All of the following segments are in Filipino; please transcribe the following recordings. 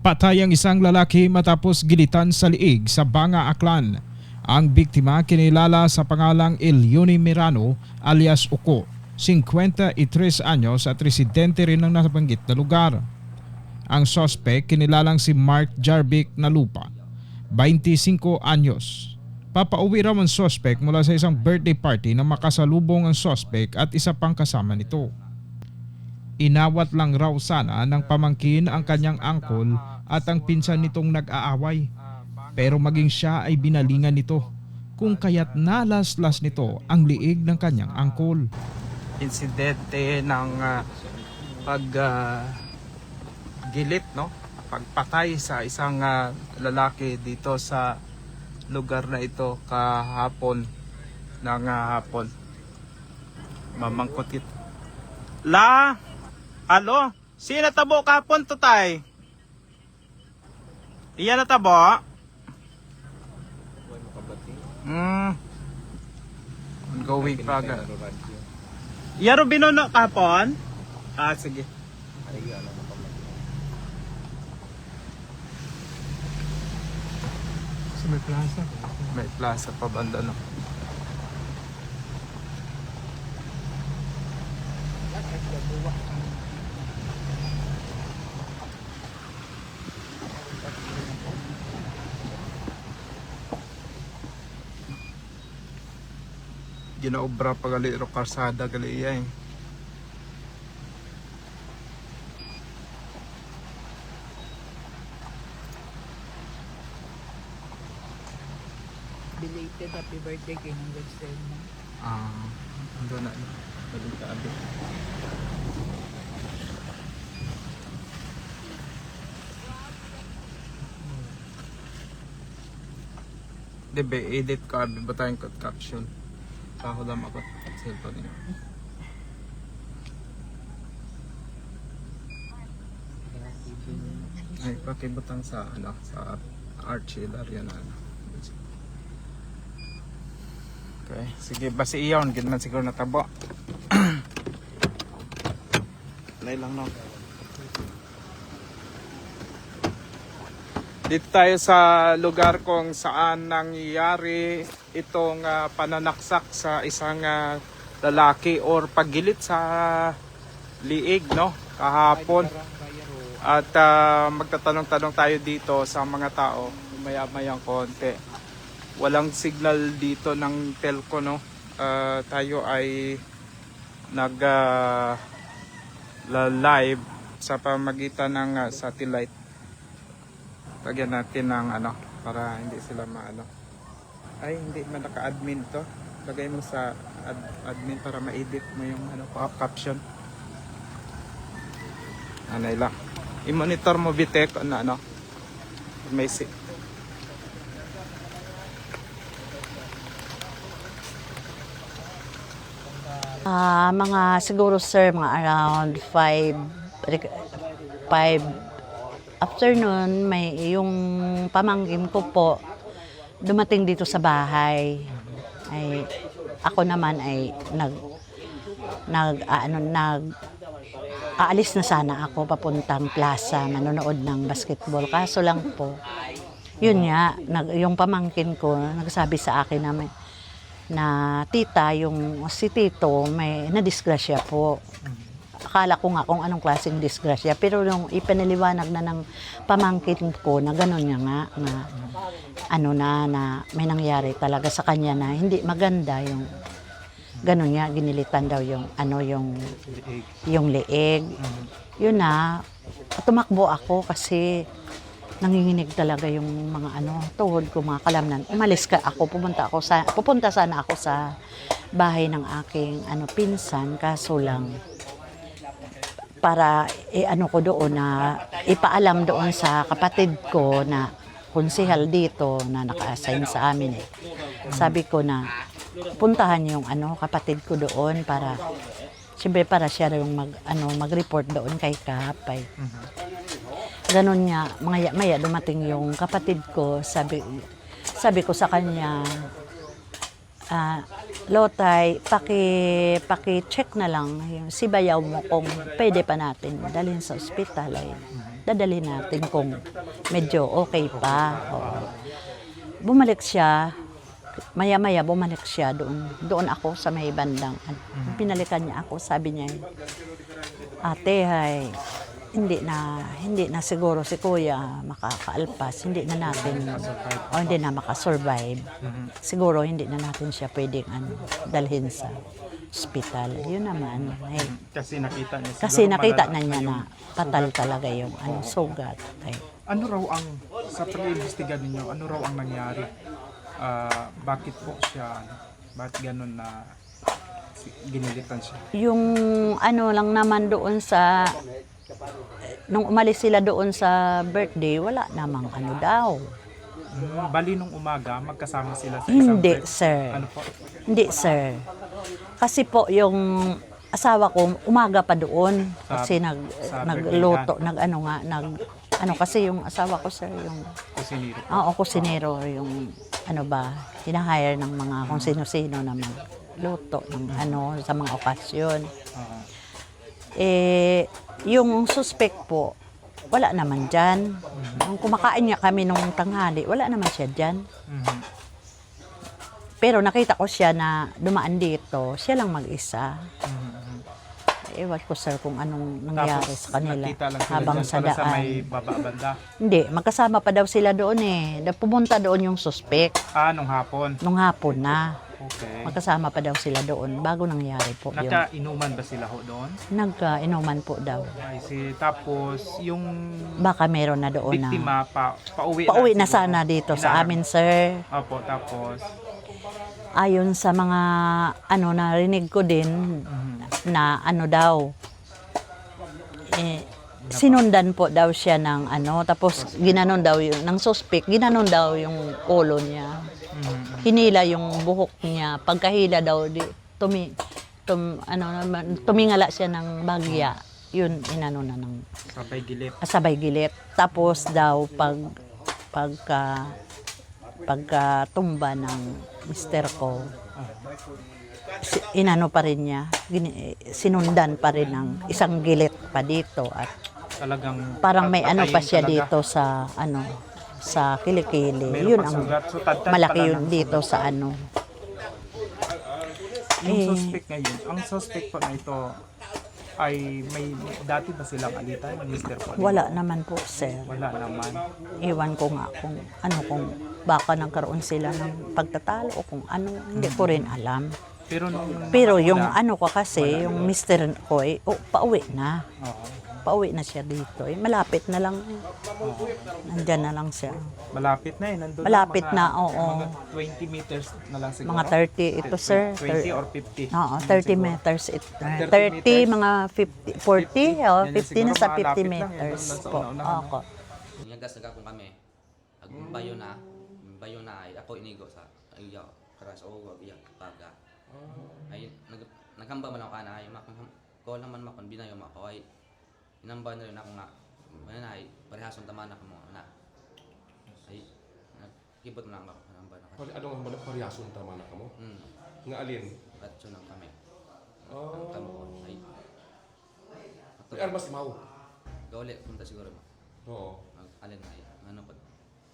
Patay ang isang lalaki matapos gilitan sa liig sa Banga Aklan. Ang biktima kinilala sa pangalang Elioni Mirano alias Uko, 53 anyos at residente rin ng nabanggit na lugar. Ang sospek kinilalang si Mark Jarvik na lupa, 25 anyos. Papauwi raw ang sospek mula sa isang birthday party na makasalubong ang sospek at isa pang kasama nito. Inawat lang raw sana ng pamangkin ang kanyang angkol at ang pinsan nitong nag-aaway. Pero maging siya ay binalingan nito kung kaya't nalaslas nito ang liig ng kanyang angkol. insidente ng ah, pag gilit no pagpatay sa isang ah, lalaki dito sa lugar na ito kahapon ng ah, hapon mamangkot it la alo sino tabo kahapon to tay iyan na tabo hmm ongoing progress Yaro binono kapon? Ah, sige. Sa may plaza. May plaza pa banda no. Ginaobra pa gali ro karsada gali iya eh. belated happy birthday kay ng Western mo. Ah, ando na. Balik ka abi. Debe, edit ka abi ba tayong caption? Lang ako at cellphone niya. Ay, pakibutang sa ano, sa Archie Larian ano. Okay, sige basi iyon, gid man siguro natabo. Lay lang no. Dito tayo sa lugar kung saan nangyayari itong ah, pananaksak sa isang ah, lalaki or paggilit sa liig no? Kahapon. At ah, magtatanong-tanong tayo dito sa mga tao, maya-mayang konti. Walang signal dito ng telco no? Ah, tayo ay nag la- live sa pamagitan ng ah, satellite lagyan natin ng ano para hindi sila maano. Ay hindi man naka-admin to. Lagay mo sa ad- admin para ma-edit mo yung ano caption. Anay lang. I-monitor mo bitek ano ano. May si Ah, mga siguro sir, mga around 5 5 afternoon may yung pamangkin ko po dumating dito sa bahay. Ay ako naman ay nag nag ano nag aalis na sana ako papuntang plaza manonood ng basketball kaso lang po yun nga nag, yung pamangkin ko nagsabi sa akin na may, na tita, yung si Tito, may nadisgrasya po. Akala ko nga kung anong klaseng disgrasya. Pero nung ipaniliwanag na ng pamangkin ko na gano'n nga nga, na ano na, na may nangyari talaga sa kanya na hindi maganda yung gano'n nga, ginilitan daw yung ano yung yung leeg. Yun na, tumakbo ako kasi nanginginig talaga yung mga ano, tuhod ko, mga kalamnan. Umalis ka ako, pumunta ako sa, pupunta sana ako sa bahay ng aking ano, pinsan, kaso lang para eh, ano ko doon na ipaalam doon sa kapatid ko na konsehal dito na naka-assign sa amin eh. Sabi ko na puntahan yung ano kapatid ko doon para siyempre para siya yung mag ano mag-report doon kay Kapay. Ganon niya, maya, maya dumating yung kapatid ko, sabi, sabi ko sa kanya, ah, Lotay, paki, paki-check na lang yung si bayaw mo kung pwede pa natin dalhin sa ospital. Ay, dadalhin natin kung medyo okay pa. Oo. Bumalik siya, maya-maya bumalik siya doon. Doon ako sa may bandang. ano, Pinalikan niya ako, sabi niya, ate, hay, hindi na hindi na siguro si kuya makakaalpas hindi na natin o hindi na makasurvive siguro hindi na natin siya pwedeng ano, dalhin sa hospital yun naman eh, Kasi nakita niya. kasi siguro nakita malala na niya na patal talaga yung ano, sugat. Ay, Ano raw ang, sa pag-iimbestiga ninyo, ano raw ang nangyari? Ah, bakit po siya, ano, bakit ganun na si- ginilitan siya? yung ano lang naman doon sa nung umalis sila doon sa birthday, wala namang ano daw. Mm, bali nung umaga, magkasama sila sa isang Hindi, trip. sir. Ano po? Hindi, sir. Kasi po yung asawa ko umaga pa doon Sa- kasi nag sa nagluto, nag ano nga, nag ano kasi yung asawa ko sir yung Kusiniro. Oo, kusinero yung ano ba, hinahire ng mga kung sino-sino na magluto ng ano sa mga okasyon. Oo. Eh, yung suspect po, wala naman dyan. Nung kumakain niya kami nung tanghali, wala naman siya dyan. Mhm. Pero nakita ko siya na dumaan dito, siya lang mag-isa. Mhm. Ewan ko sir kung anong nangyari Tapos, sa kanila lang habang dyan sa pala sa daan. may baba banda. Hindi, magkasama pa daw sila doon eh. Pumunta doon yung suspect Ah, nung hapon. nung hapon na. Okay. Magkasama pa daw sila doon bago nangyari po yun. Nakainuman ba sila ho doon? Nagkainuman po daw. I see. Tapos, yung Baka meron na doon na. biktima, pa, pauwi, Pauwi na siguro. sana dito sa amin, sir. Opo, tapos, Ayon sa mga ano narinig ko din mhm. na ano daw eh, sinundan po daw siya ng ano tapos ginanon daw yung ng suspect ginanon daw yung ulo niya. Hinila yung buhok niya pagkahila daw di tumi tum, ano tumingala siya ng bagya yun inano na ng sabay gilip. sabay gilit. Tapos daw pag pagka pagka tumba ng mister ko, inano pa rin niya, sinundan pa rin ng isang gilit pa dito at Talagang parang may ano pa siya talaga. dito sa ano sa kilikili. Meron Yun ang sugat. So, tad-tad malaki pala yun dito sa ano. Yung Eh. suspect ngayon, ang suspect po na ito ay may dati ba silang alitan Mr. Paul? Wala naman po, sir. Wala naman. Iwan ko nga kung ano kung baka nagkaroon sila ng pagtatalo o kung ano, hindi ko rin alam. Pero nung Pero yung una, ano ko kasi, yung mister ko, eh, oh, pauwi na. oo, Pauwi na siya dito. Eh, malapit na lang. eh. oo. Nandyan na lang siya. malapit na eh. Nandun Malapit mga- na, oo. Mga 20 meters na lang siguro. Mga 30 ito, sir. 20 or 50. Oo, 30 Siguro. meters. It, 30 30, meters. mga 50, 40, oh, Yan, 50 na sa malapit 50 lang, yan, meters lang po. Ako. Nyagas na akong kami. Ag bayo na, bayo na ay ako inigo sa ayaw karas o wag iya paga. Ay nag nagamba man ako kana ay makon ko naman makon binayo mo ako ay inamba na rin ako nga man ay parehason tama na mo na. Ay nagkibot na ako namba na ako. Pari, ano nga ba paryason tama na kamo? Hmm. Nga alin? At yun ang kami. Oh. Tamo ko ay Ay, armas imaw. gawli punta siguro mo. Oo. Mag alin na ay ano pag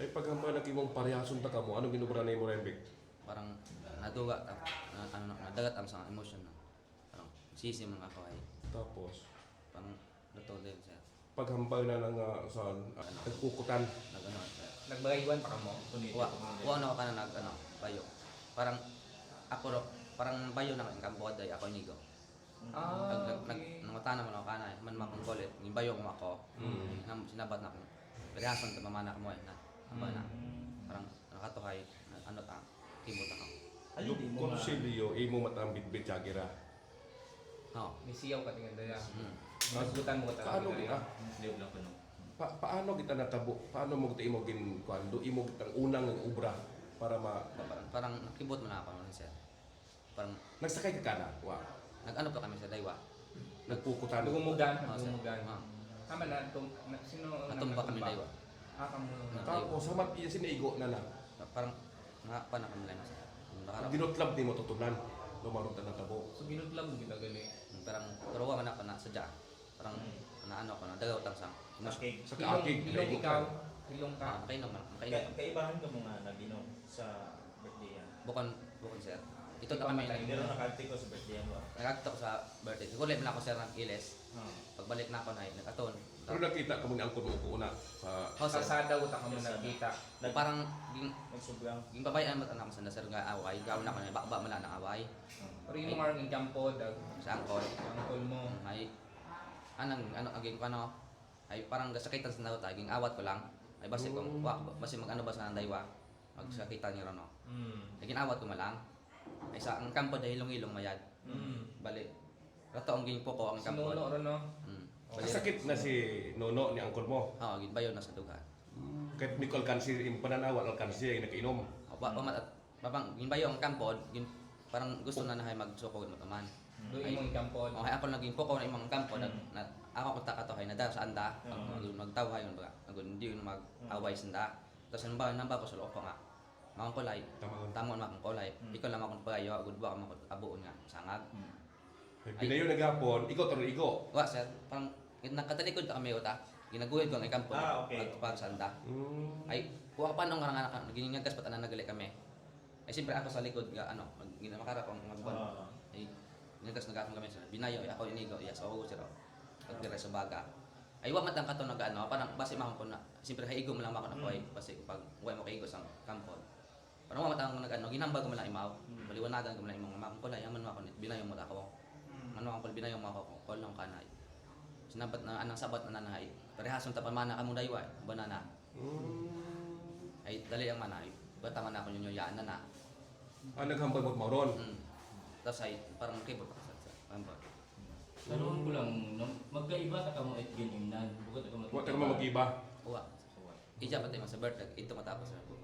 Ay pagkama nagimong paryason ta kamo, anong ginubra na mo Rembik? parang naduga ta na, ano nadagat ang sa emotion na parang sisi mga ako ay Tapos, parang luto din siya paghambal na lang uh, sa nagkukutan. nag ano Nagbaywan pa mo. wa wa ano ka na nag ano bayo parang ako ro parang bayo na ang kampo day ako inigo Ah, nag nag nag nangutana man ako kana man makong kulit ni bayo mo ako Mm. Nam- sinabat na ako Perhason ta mamana ko mo eh, na aba na Mm. parang nakatuhay na- ano ta kimot ako Yung konsilyo, imo matambit bityagira. no May siyaw ka tingnan daya. mm. Masgutan mo ka Paano kita? Liog lang ko no. Pa, paano kita natabo? Paano mo kita imo gin kwando? Imo kitang unang ubra para ma parang, parang nakibot mo na ako man siya parang nagsakay ka kana. Wa. nag-ano pa kami sa daywa Nagkukutan. Nagumugan, Ah, sir. nagumugan. Ah. Tama na, na, sino ang Natumba kami daywa Ah, kamo. Tapos samat iya sinaigo na na. parang nga pa na kami lang sa nakarap Ginutlab ni mo tutunan. Lumarong ta natabo. So ginudlam mo kita gali. parang turuwa man ako na sadya parang na ano ko na dagaw tang sang Akig. Sa kaakig. Ilong ikaw, ilong ka. Ah, kayo naman, kayo Kay, naman. kaibahan ka mo nga nabinom sa birthday yan. Bukon, bukon sir. Ito na kami, Pero nakarte ko sa birthday yan ba? ko sa birthday. Siguro lang ako sir ng kiles. Oh. Pagbalik na ako na, nakaton. Pero nakita ka mo ni Angkor mo ko una sa Oh, sir. Sa sada utak ka mo nakita. Nag, parang, ging, Nagsubrang. ging babayan mo ko sa sir nga away. Gawin ako na, bakba mo na ng away. Pero yung mga ang kampo, dag, Sa angkol. ang call mo. Ay, anang, ano, aging ko ano, ay parang gasakitan sa nauta, aging awat ko lang. Ay basi kung, wa, basi mag ano ba sa nandaywa, magsakitan niyo ron, no. Mm. Aging awat ko malang. Ay sa ang kampo dahil ilong-ilong mayad. Mm. Bali. Rato ang ging po ko ang kampo. Sinuno ron, no? Mm. Bali. Kasakit na si Nono ni Angkor mo. Oo, gid bayo na sa dugan. Kahit Nicole Cansi, yung pananawa ng Cansi ay nakainom. O, Ba, ba, at, babang, gin bayo ang kampo, gin, parang gusto na nahay magsukog mo taman. Doon imong kampo. O, ay ako naging poko na imong kampo, nag, na, ako kung takatohay na da sa anda, Mm. mag, magtawa yun ba, mag, hindi yun mag-away sa anda. Tapos ang ba, namba ko sa loob ko nga, makang kulay, Tama. tamon makang kulay, Mm. ikaw lang akong payo, agud ba ako abuon nga, sangag. Pinayo na gapon, ikaw taro igo. Wa sir, parang nakatalikod ka kami uta, ginaguhid ko ang kampo, Ah, okay. pagpag sa anda. Mm. Ay, kuha pa nung karang anak, naging nagkas pa tanan nagali kami. Ay, siyempre ako sa likod, ga, ano, mag, ginamakara kong magbon. Oo. Ay, nagkas nagakong kami sa binayo, ay ako inigo, yes, ako sir. Pagdira sa baga. Ay, wa matang kato nag ano, parang base mahon ko na, siyempre haigo mo lang ako na ko ay, base pag uwi mo kaigo sa kampo. Parang wa matang nag ano, ginambal ko mo lang imaw. Baliwanagan ko mo lang imong makong kulay, yaman mo ako, binayo mo ako. Ano ako, binayo mo ako, kol ng kanay. Sinabat na anang sabat na nanay. Parehason tapan mana kamo daywa, banana. Mm. Ay dali ang manay. Bata man ako ninyo yaan na na. Ah, naghambal mo mauron. Mm. Tapos ay parang keyboard pa. Karoon ko lang, no, magkaiba ta ka mo at ganyan nan. Bukod mo. Wa ka naman mag-iba. Uwa. Ija pa tayo sa birthday. Ito matapos na po.